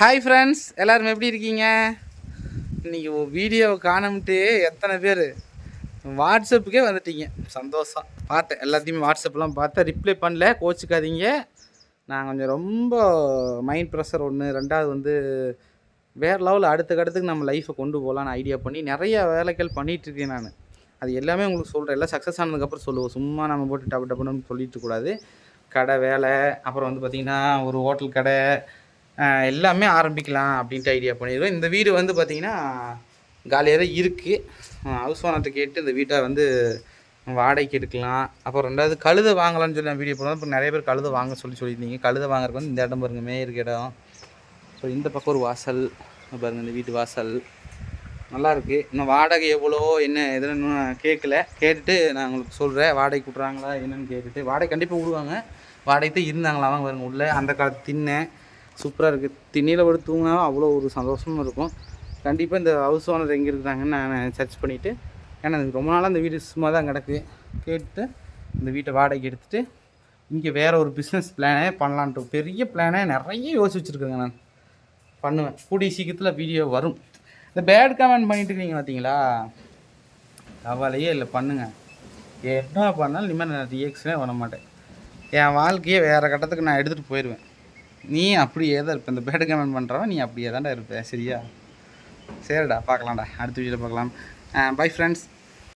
Hi friends எல்லோரும் எப்படி இருக்கீங்க? இன்றைக்கி வீடியோவை காணமிட்டு எத்தனை பேர்? வாட்ஸ்அப்புக்கே வந்துட்டீங்க. சந்தோஷம். பார்த்தேன். எல்லாத்தையுமே வாட்ஸ்அப்லாம் பார்த்தேன். ரிப்ளை பண்ணல. கோச்சிக்காதீங்க. நான் கொஞ்சம் ரொம்ப மைண்ட் ப்ரெஷர் ஒன்று ரெண்டாவது வந்து வேறு லெவலில் அடுத்த கடத்துக்கு நம்ம லைஃப்பை கொண்டு போகலான்னு ஐடியா பண்ணி நிறைய வேலைகள் பண்ணிகிட்ருக்கேன் நான். அது எல்லாமே உங்களுக்கு சொல்கிறேன் எல்லாம் சக்ஸஸ் ஆனதுக்கப்புறம் சொல்லுவோம். சும்மா நம்ம போட்டு டப்பு டப்புன்னு சொல்லிட்டு கூடாது கடை வேலை அப்புறம் வந்து பார்த்திங்கன்னா ஒரு ஹோட்டல் கடை எல்லாமே ஆரம்பிக்கலாம் அப்படின்ட்டு ஐடியா பண்ணிடுவோம் இந்த வீடு வந்து பார்த்திங்கன்னா காலியாக தான் இருக்குது ஹவுஸ் ஓனர்கிட்ட கேட்டு இந்த வீட்டை வந்து வாடகைக்கு எடுக்கலாம். அப்புறம் ரெண்டாவது கழுதை வாங்கலாம்னு சொல்லி நான் வீடியோ போனோம் இப்போ நிறைய பேர் கழுதை வாங்க சொல்லி சொல்லியிருந்தீங்க. கழுதை வாங்குறதுக்கு வந்து இந்த இடம் பாருங்க மேயிருக்கு இடம். ஸோ இந்த பக்கம் ஒரு வாசல். பாருங்கள் இந்த வீட்டு வாசல். நல்லாயிருக்கு இன்னும் வாடகை எவ்வளோ என்ன எதுன்னு இன்னும் கேட்கல. கேட்டுட்டு நான் உங்களுக்கு சொல்கிறேன் வாடகை விட்றாங்களா என்னென்னு கேட்டுட்டு. வாடகை கண்டிப்பாக விடுவாங்க. வாடகை தான் இருந்தாங்களா அவங்க பாருங்க உள்ளே அந்த காலத்து தின்னேன் சூப்பராக இருக்குது திண்ணியில் படுத்து தூங்கினாலும் அவ்வளோ ஒரு சந்தோஷமும் இருக்கும். கண்டிப்பாக இந்த ஹவுஸ் ஓனர் எங்கே இருக்கிறாங்கன்னு நான் சர்ச் பண்ணிவிட்டு ஏன்னா எனக்கு ரொம்ப நாளாக அந்த வீடு சும்மா தான் கிடக்கு. கேட்டு இந்த வீட்டை வாடகைக்கு எடுத்துகிட்டு இங்கே வேறு ஒரு பிஸ்னஸ் பிளானே பண்ணலான்ட்டு பெரிய பிளானே நிறைய யோசிச்சு வச்சுருக்கேங்க நான். பண்ணுவேன். கூடிய சீக்கிரத்தில் வீடியோ வரும். இந்த பேட் கமெண்ட் பண்ணிட்டு இருக்கீங்க பார்த்தீங்களா கவலையே இல்லை பண்ணுங்கள் என்ன பண்ணாலும் இனிமேல் நான் ரியாக்ஷனே பண்ண மாட்டேன். என் வாழ்க்கையே வேறு கட்டத்துக்கு நான் எடுத்துகிட்டு போயிடுவேன். நீ அப்படியே தான் இருப்ப. இந்த பேட் கமெண்ட் பண்ணுறவன் நீ அப்படியே தான்டா இருப்ப. சரியா? சரிடா பார்க்கலாம்டா. அடுத்த வீடியோவில் பார்க்கலாம். Bye friends